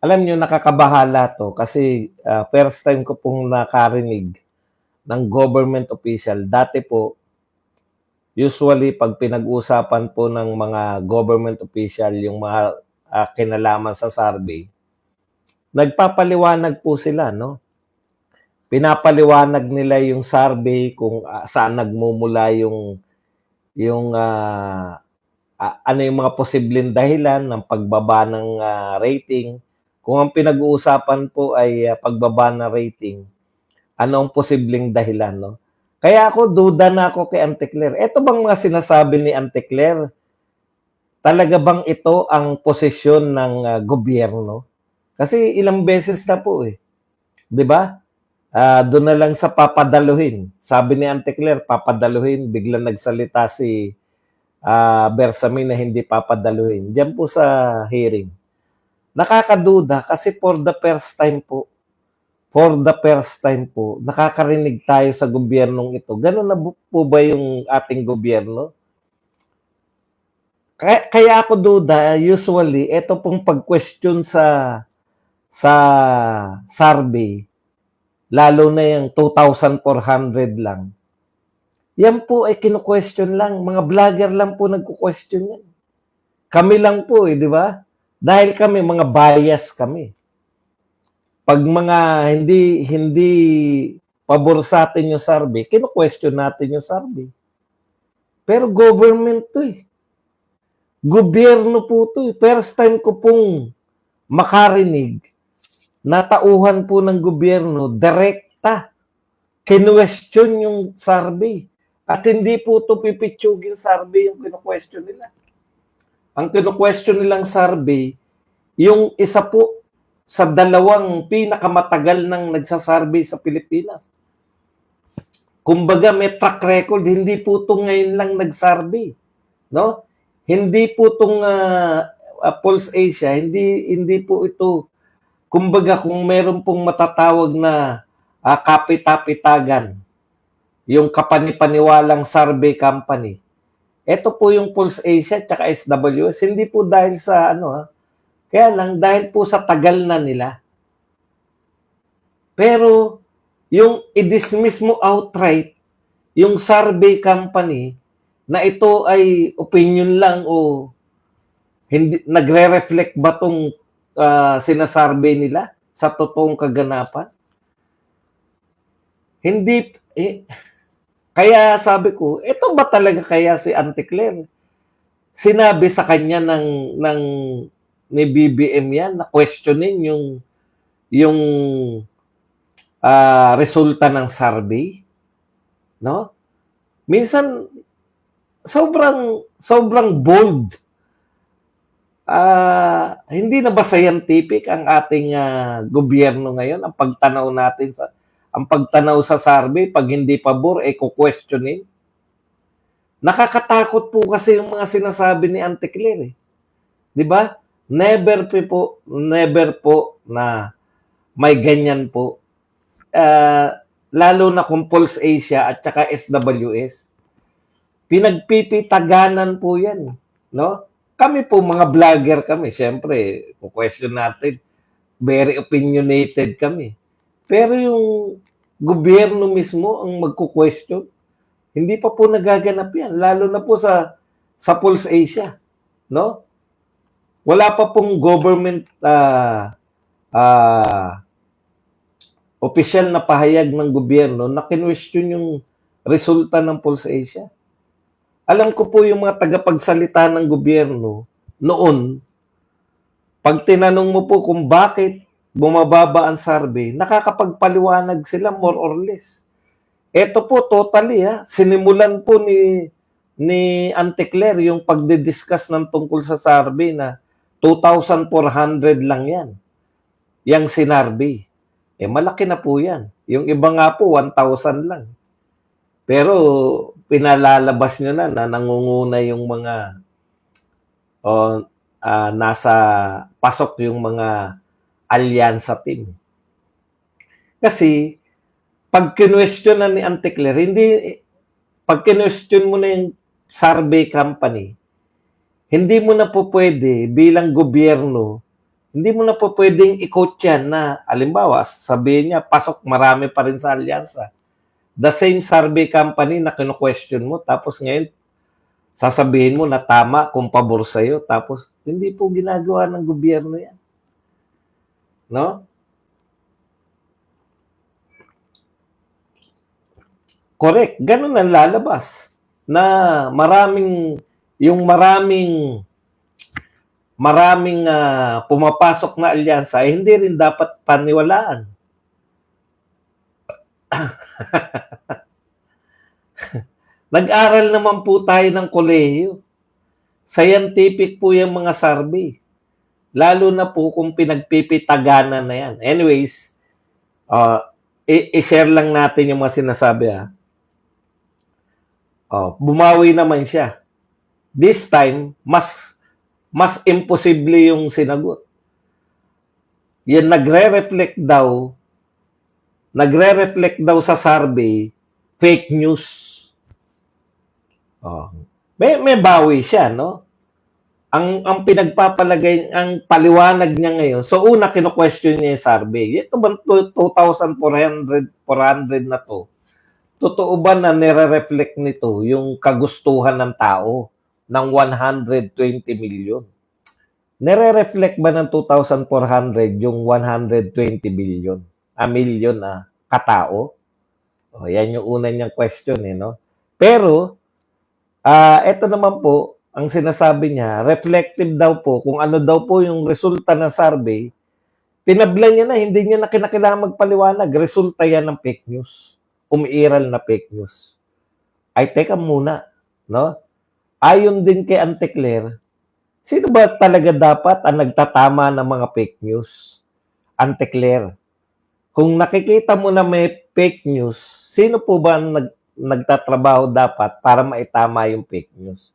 alam nyo, nakakabahala to kasi ah, first time ko pong nakarinig ng government official. Dati po, usually pag pinag-usapan po ng mga government official yung mga ah, kinalaman sa survey, nagpapaliwanag po sila, no? Pinapaliwanag nila yung survey kung ah, saan nagmumula yung yung ah, ah, ano yung mga posibleng dahilan ng pagbaba ng ah, rating. Kung ang pinag-uusapan po ay ah, pagbaba ng rating, ano ang posibleng dahilan, no? Kaya ako, duda na ako kay Ante Claire. Ito bang mga sinasabi ni Ante Claire? Talaga bang ito ang posisyon ng ah, gobyerno? Kasi ilang beses na po eh. 'Di ba? Ah, doon na lang sa papadaluhin. Sabi ni Ante Claire, papadaluhin. Biglang nagsalita si ah Bersamin na hindi papadaluhin. Diyan po sa hearing. Nakakaduda kasi for the first time po, for the first time po, nakakarinig tayo sa gobyernong ito. Ganun na po ba yung ating gobyerno? Kaya, kaya ako duda, usually, ito pong pag-question sa sa survey, lalo na yung 2,400 lang, yan po ay kinu-question lang. Mga vlogger lang po nagko-question yan. Kami lang po eh, di ba? Dahil kami, mga bias kami. Pag mga hindi hindi pabor sa atin yung survey, kinu-question natin yung survey. Pero government to eh. Gobyerno po to eh. First time ko pong makarinig na tauhan po ng gobyerno, direkta, kinwestiyon yung survey. At hindi po ito pipitsugin survey yung kinu-question nila. Ang kinu-question nilang survey, yung isa po sa dalawang pinakamatagal nang nagsasurvey sa Pilipinas. Kumbaga may track record, hindi po ito ngayon lang nag-survey. No? Hindi po itong ah, ah, Pulse Asia, hindi hindi po ito kumbaga kung meron pong matatawag na ah, kapitapitagan, yung kapanipaniwalang survey company. Ito po yung Pulse Asia tsaka SWS, hindi po dahil sa ano ha, kaya lang dahil po sa tagal na nila. Pero yung i-dismiss mo outright yung survey company na ito ay opinion lang o hindi nagre-reflect ba tong ah, sinasurvey nila sa totoong kaganapan? Hindi eh, kaya sabi ko, ito ba talaga kaya si Auntie Claire? Sinabi sa kanya ng ng ni BBM yan na questionin yung yung ah, resulta ng survey, no? Minsan sobrang sobrang bold. Ah, hindi na ba scientific ang ating ah, gobyerno ngayon ang pagtanaw natin sa ang pagtanaw sa survey pag hindi pabor eh questionin Nakakatakot po kasi yung mga sinasabi ni Auntie Claire eh. 'Di ba? Never po, never po na may ganyan po. Ah, lalo na kung Pulse Asia at saka SWS. Pinagpipitaganan po yan. No? Kami po, mga vlogger kami, syempre, question natin, very opinionated kami. Pero yung gobyerno mismo ang magko-question, hindi pa po nagaganap yan. Lalo na po sa sa Pulse Asia. No? Wala pa pong government ah ah opisyal na pahayag ng gobyerno na kinwestiyon yung resulta ng Pulse Asia. Alam ko po yung mga tagapagsalita ng gobyerno noon, pag tinanong mo po kung bakit bumababa ang survey, nakakapagpaliwanag sila more or less. Ito po totally ha, sinimulan po ni ni Auntie Claire yung pagdidiscuss ng tungkol sa survey na 2,400 lang yan. Yang sinarvey. Eh malaki na po yan. Yung iba nga po 1,000 lang. Pero pinalalabas nyo na na nangunguna yung mga o ah, nasa pasok yung mga alyansa team. Kasi pag kinwestiyon na ni Auntie Claire, hindi pag kinwestiyon mo na yung survey company, hindi mo na po pwede bilang gobyerno Hindi mo na po pwedeng i-coach yan na, alimbawa, sabihin niya, pasok, marami pa rin sa alyansa. The same survey company na kino-question mo, tapos ngayon, sasabihin mo na tama kung pabor sa'yo, tapos hindi po ginagawa ng gobyerno yan. No? Correct. Ganun ang lalabas. Na maraming, yung maraming, maraming ah, pumapasok na alyansa, eh, hindi rin dapat paniwalaan. Nag-aral naman po tayo ng kolehiyo. Scientific po yung mga survey. Lalo na po kung pinagpipitaganan na yan. Anyways, uh, i-share lang natin yung mga sinasabi ha. Oh, bumawi naman siya. This time, mas mas imposible yung sinagot. Yan nagre-reflect daw nagre-reflect daw sa survey fake news. Oh. May may bawi siya, no? Ang ang pinagpapalagay ang paliwanag niya ngayon. So una kino-question niya yung survey. Ito ba 2,400 400 na to? Totoo ba na nire-reflect nito yung kagustuhan ng tao ng 120 million? Nire-reflect ba ng 2,400 yung 120 billion? A million na katao? O, yan yung una niyang question eh, no? Pero, ah ito naman po, ang sinasabi niya, reflective daw po kung ano daw po yung resulta ng survey, tinabla niya na, hindi niya na kinakailangan magpaliwanag. Resulta yan ng fake news. Umiiral na fake news. Ay, teka muna, no? Ayon din kay Ante Claire, sino ba talaga dapat ang nagtatama ng mga fake news? Ante Claire. Kung nakikita mo na may fake news, sino po ba ang nag, nagtatrabaho dapat para maitama yung fake news?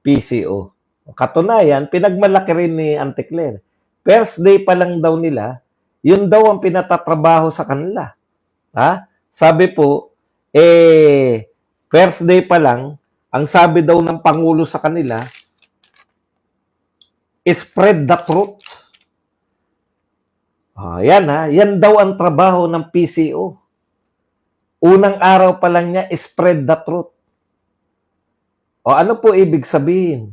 PCO. Katunayan, pinagmalaki rin ni Ante Claire. First day pa lang daw nila, yun daw ang pinatatrabaho sa kanila. Ha? Sabi po, eh, first day pa lang, ang sabi daw ng Pangulo sa kanila, spread the truth. Ah, yan ha, yan daw ang trabaho ng PCO. Unang araw pa lang niya, spread the truth. O ano po ibig sabihin?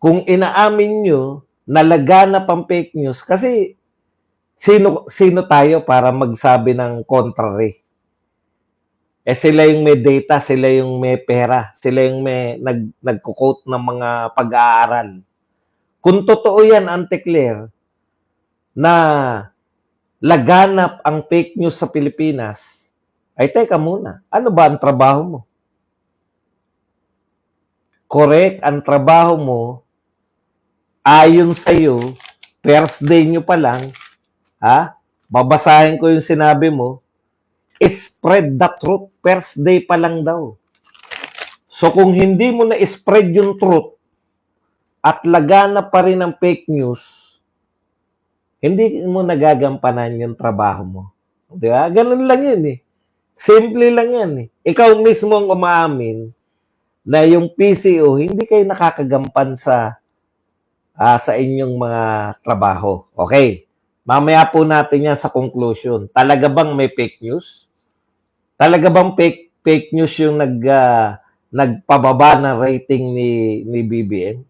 Kung inaamin nyo na laganap ang fake news, kasi sino, sino tayo para magsabi ng contrary? Eh sila yung may data, sila yung may pera, sila yung may nag, nagko-quote ng mga pag-aaral. Kung totoo yan, Ante Claire, na laganap ang fake news sa Pilipinas, ay teka muna, ano ba ang trabaho mo? Correct, ang trabaho mo, ayon sa iyo, first day nyo pa lang, ha? Babasahin ko yung sinabi mo, spread the truth, first day pa lang daw. So kung hindi mo na spread yung truth at lagana pa rin ang fake news, hindi mo nagagampanan yung trabaho mo. Di ba? Ganun lang yun eh. Simple lang yan eh. Ikaw mismo ang umaamin na yung PCO hindi kayo nakakagampan sa ah, sa inyong mga trabaho. Okay. Mamaya po natin yan sa conclusion. Talaga bang may fake news? Talaga bang fake fake news yung nag ah, nagpababa ng rating ni ni BBM?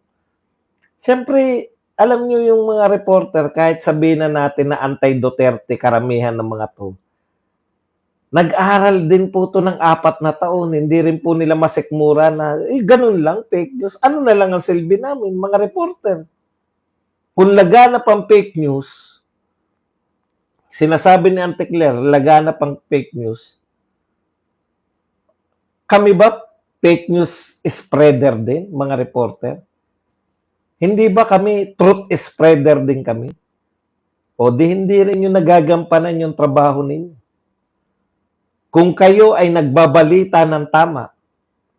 Siyempre, alam nyo yung mga reporter, kahit sabihin na natin na anti-Duterte karamihan ng mga to, nag-aral din po to ng apat na taon. Hindi rin po nila masikmura na, eh, ganun lang, fake news. Ano na lang ang silbi namin, mga reporter? Kung laganap ang fake news, sinasabi ni Ante Claire, laganap ang fake news, kami ba fake news spreader din, mga reporter? Hindi ba kami truth spreader din kami? O di hindi rin yung nagagampanan yung trabaho ninyo? Kung kayo ay nagbabalita ng tama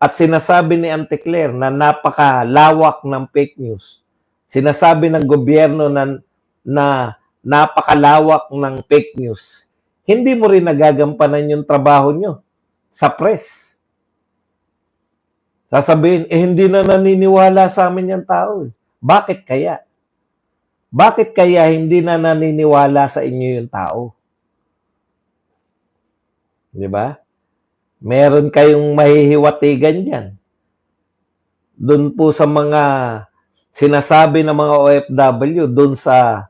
at sinasabi ni Ante Claire na napakalawak ng fake news, sinasabi ng gobyerno na, na napakalawak ng fake news, hindi mo rin nagagampanan yung trabaho nyo sa press. Sasabihin, eh hindi na naniniwala sa amin yung tao. eh. Bakit kaya? Bakit kaya hindi na naniniwala sa inyo yung tao? Di ba? Meron kayong mahihiwatigan dyan. Doon po sa mga sinasabi ng mga OFW, doon sa,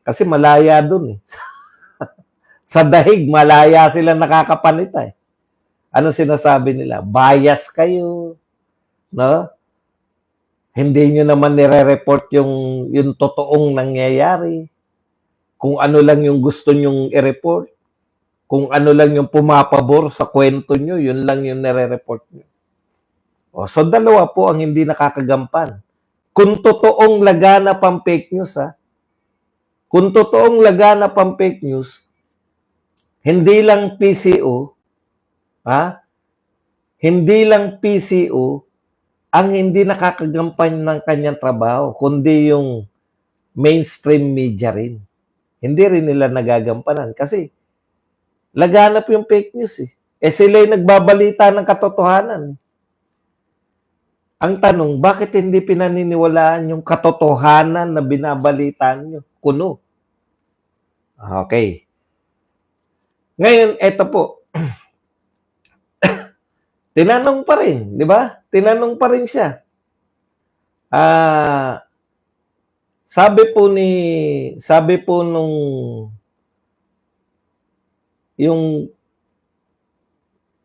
kasi malaya doon eh. sa dahig, malaya sila nakakapanita eh. Ano sinasabi nila? Bias kayo. No? Hindi nyo naman nire-report yung, yung totoong nangyayari. Kung ano lang yung gusto nyong i-report. Kung ano lang yung pumapabor sa kwento nyo, yun lang yung nire-report nyo. O, so dalawa po ang hindi nakakagampan. Kung totoong lagana pang fake news, ha? Kung totoong lagana pang fake news, hindi lang PCO, ha? Hindi lang PCO ang hindi nakakagampan ng kanyang trabaho, kundi yung mainstream media rin. Hindi rin nila nagagampanan kasi laganap yung fake news eh. Eh sila'y nagbabalita ng katotohanan. Ang tanong, bakit hindi pinaniniwalaan yung katotohanan na binabalitaan nyo? Kuno. Okay. Ngayon, eto po. Tinanong pa rin, di ba? Tinanong pa rin siya. Ah, sabi po ni sabi po nung yung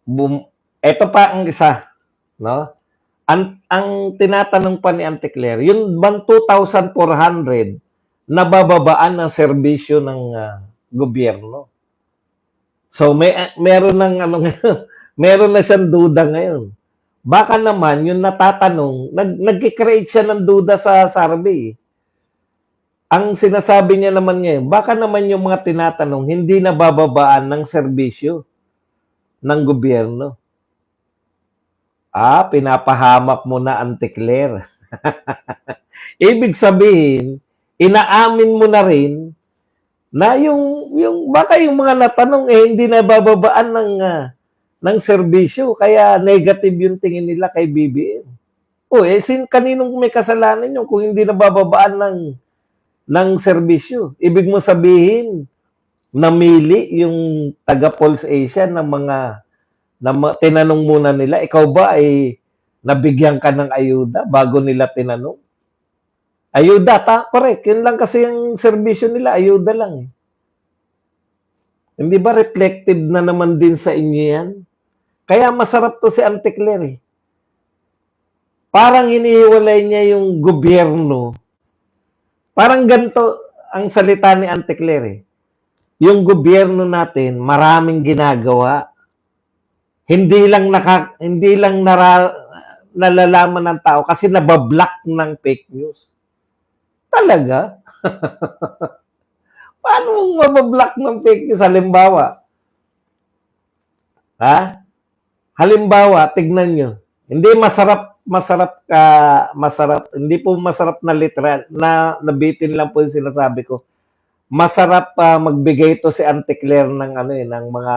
bum, eto pa ang isa, no? Ang, ang tinatanong pa ni Auntie Claire, yung bang 2,400 nabababaan ng serbisyo ng ah, gobyerno. So may meron ng ano meron na siyang duda ngayon. Baka naman yung natatanong, nag nagki-create siya ng duda sa survey. Ang sinasabi niya naman ngayon, baka naman yung mga tinatanong hindi nabababaan ng serbisyo ng gobyerno. Ah, pinapahamak mo na Auntie Claire. Ibig sabihin, inaamin mo na rin na yung yung baka yung mga natanong eh hindi nabababaan ng ah, ng serbisyo kaya negative yung tingin nila kay BBM. O eh sin kaninong may kasalanan yun kung hindi nabababaan ng ng serbisyo. Ibig mo sabihin namili yung taga Pulse Asia ng mga na tinanong muna nila, ikaw ba ay nabigyan ka ng ayuda bago nila tinanong? Ayuda, ta, correct. Yun lang kasi yung serbisyo nila, ayuda lang. Eh. Hindi ba reflective na naman din sa inyo yan? Kaya masarap to si Auntie Claire eh. Parang inihiwalay niya yung gobyerno. Parang ganito ang salita ni Auntie Claire eh. Yung gobyerno natin, maraming ginagawa. Hindi lang naka, hindi lang nara, nalalaman ng tao kasi nabablock ng fake news. Talaga? Paano mong mabablock ng fake news? Halimbawa, ha? Halimbawa, tignan nyo. Hindi masarap, masarap ka, masarap, hindi po masarap na literal, na nabitin lang po yung sinasabi ko. Masarap pa magbigay to si Auntie Claire ng ano eh, ng mga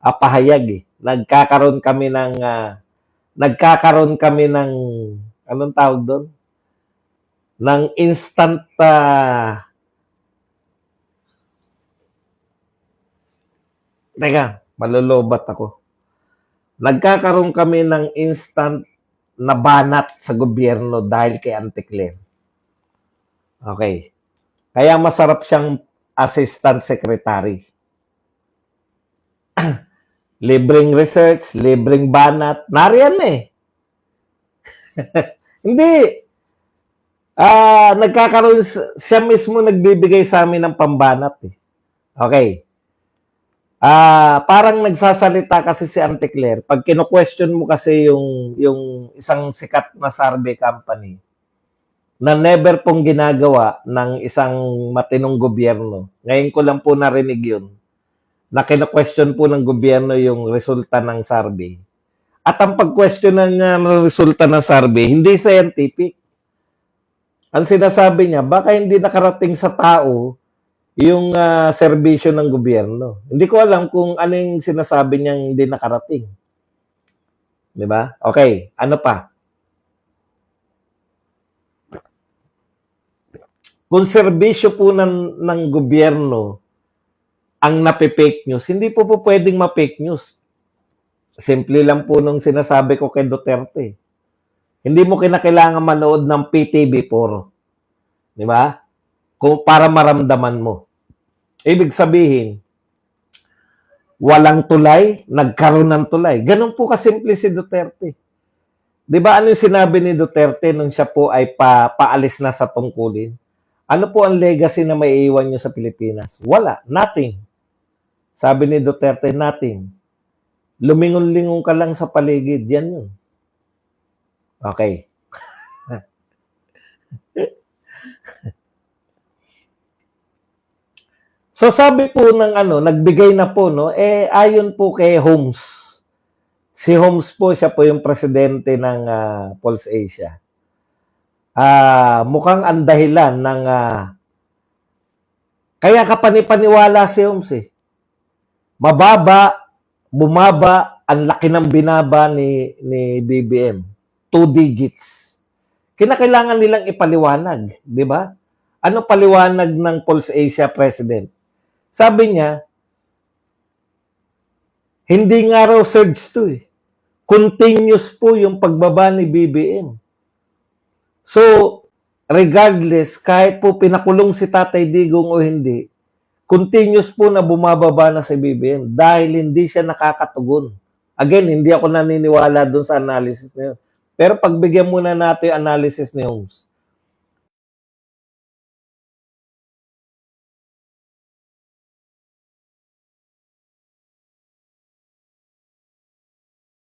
ah, pahayag eh. Nagkakaroon kami ng, ah, nagkakaroon kami ng, anong tawag doon? Ng instant, ah, Teka, malulubat ako. Nagkakaroon kami ng instant na banat sa gobyerno dahil kay Auntie Claire. Okay. Kaya masarap siyang assistant secretary. libreng research, libreng banat. Nariyan eh. Hindi. Ah, nagkakaroon siya mismo nagbibigay sa amin ng pambanat eh. Okay. Ah, parang nagsasalita kasi si Auntie Claire. Pag kino-question mo kasi yung yung isang sikat na survey company na never pong ginagawa ng isang matinong gobyerno. Ngayon ko lang po narinig yun. Na kino-question po ng gobyerno yung resulta ng survey. At ang pag-questionan niya ng resulta ng survey, hindi scientific. Ang sinasabi niya, baka hindi nakarating sa tao yung ah, serbisyo ng gobyerno. Hindi ko alam kung ano yung sinasabi niyang hindi nakarating. Di ba? Okay, ano pa? kung serbisyo po ng, ng gobyerno ang nape-fake news, hindi po po pwedeng ma-fake news. Simple lang po nung sinasabi ko kay Duterte. Hindi mo kinakailangan manood ng PTV4. Di ba? Kung para maramdaman mo. Ibig sabihin, walang tulay, nagkaroon ng tulay. Ganun po kasimple si Duterte. Di ba ano yung sinabi ni Duterte nung siya po ay pa, paalis na sa tungkulin? Ano po ang legacy na may iwan nyo sa Pilipinas? Wala. Nothing. Sabi ni Duterte, nothing. Lumingon-lingon ka lang sa paligid. Yan yun. Okay. so sabi po ng ano, nagbigay na po, no? Eh, ayon po kay Holmes. Si Holmes po, siya po yung presidente ng ah, Pulse Asia. Ah, mukhang ang dahilan ng ah, kaya kapanipaniwala si Holmes eh. Mababa, bumaba, ang laki ng binaba ni, ni BBM. Two digits. Kinakailangan nilang ipaliwanag, di ba? Ano paliwanag ng Pulse Asia President? Sabi niya, hindi nga raw surge to eh. Continuous po yung pagbaba ni BBM. So, regardless, kahit po pinakulong si Tatay Digong o hindi, continuous po na bumababa na si BBM dahil hindi siya nakakatugon. Again, hindi ako naniniwala doon sa analysis na yun. Pero pagbigyan muna natin yung analysis ni Holmes.